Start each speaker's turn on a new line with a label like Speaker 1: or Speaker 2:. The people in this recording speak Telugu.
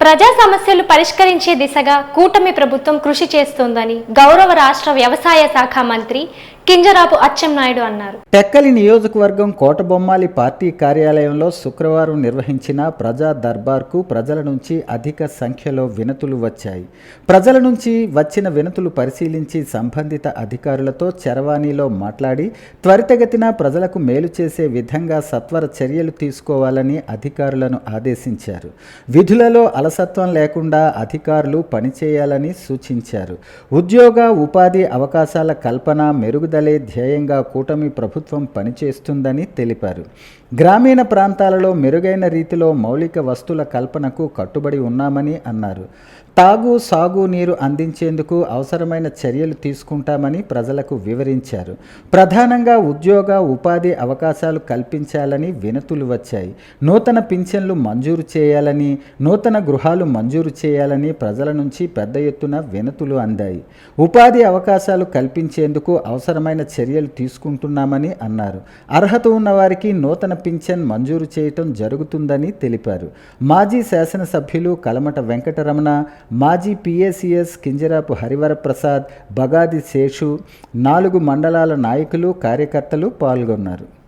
Speaker 1: ప్రజా సమస్యలు పరిష్కరించే దిశగా కూటమి ప్రభుత్వం కృషి చేస్తోందని గౌరవ రాష్ట్ర వ్యవసాయ శాఖ మంత్రి కింజరాపు అచ్చెన్నాయుడు అన్నారు.
Speaker 2: టెక్కలి నియోజకవర్గం కోటబొమ్మాలి పార్టీ కార్యాలయంలో శుక్రవారం నిర్వహించిన ప్రజా దర్బార్కు ప్రజల నుంచి అధిక సంఖ్యలో వినతులు వచ్చాయి. ప్రజల నుంచి వచ్చిన వినతులు పరిశీలించి సంబంధిత అధికారులతో చరవాణిలో మాట్లాడి త్వరితగతిన ప్రజలకు మేలు చేసే విధంగా సత్వర చర్యలు తీసుకోవాలని అధికారులను ఆదేశించారు. విధులలో అలసత్వం లేకుండా అధికారులు పనిచేయాలని సూచించారు. ఉద్యోగ ఉపాధి అవకాశాల కల్పన మెరుగు మెరుగుదలే ధ్యేయంగా కూటమి ప్రభుత్వం పనిచేస్తుందని తెలిపారు. గ్రామీణ ప్రాంతాలలో మెరుగైన రీతిలో మౌలిక వస్తువుల కల్పనకు కట్టుబడి ఉన్నామని అన్నారు. తాగు సాగు నీరు అందించేందుకు అవసరమైన చర్యలు తీసుకుంటామని ప్రజలకు వివరించారు. ప్రధానంగా ఉద్యోగ ఉపాధి అవకాశాలు కల్పించాలని వినతులు వచ్చాయి. నూతన పింఛన్లు మంజూరు చేయాలని నూతన గృహాలు మంజూరు చేయాలని ప్రజల నుంచి పెద్ద ఎత్తున వినతులు అందాయి. ఉపాధి అవకాశాలు కల్పించేందుకు అవసరం అవసరమైన చర్యలు తీసుకుంటున్నామని అన్నారు. అర్హత ఉన్నవారికి నూతన పింఛన్ మంజూరు చేయటం జరుగుతుందని తెలిపారు. మాజీ శాసనసభ్యులు కలమట వెంకటరమణ మాజీ పిఏసిఎస్ కింజరాపు హరివరప్రసాద్ బగాది శేషు నాలుగు మండలాల నాయకులు కార్యకర్తలు పాల్గొన్నారు.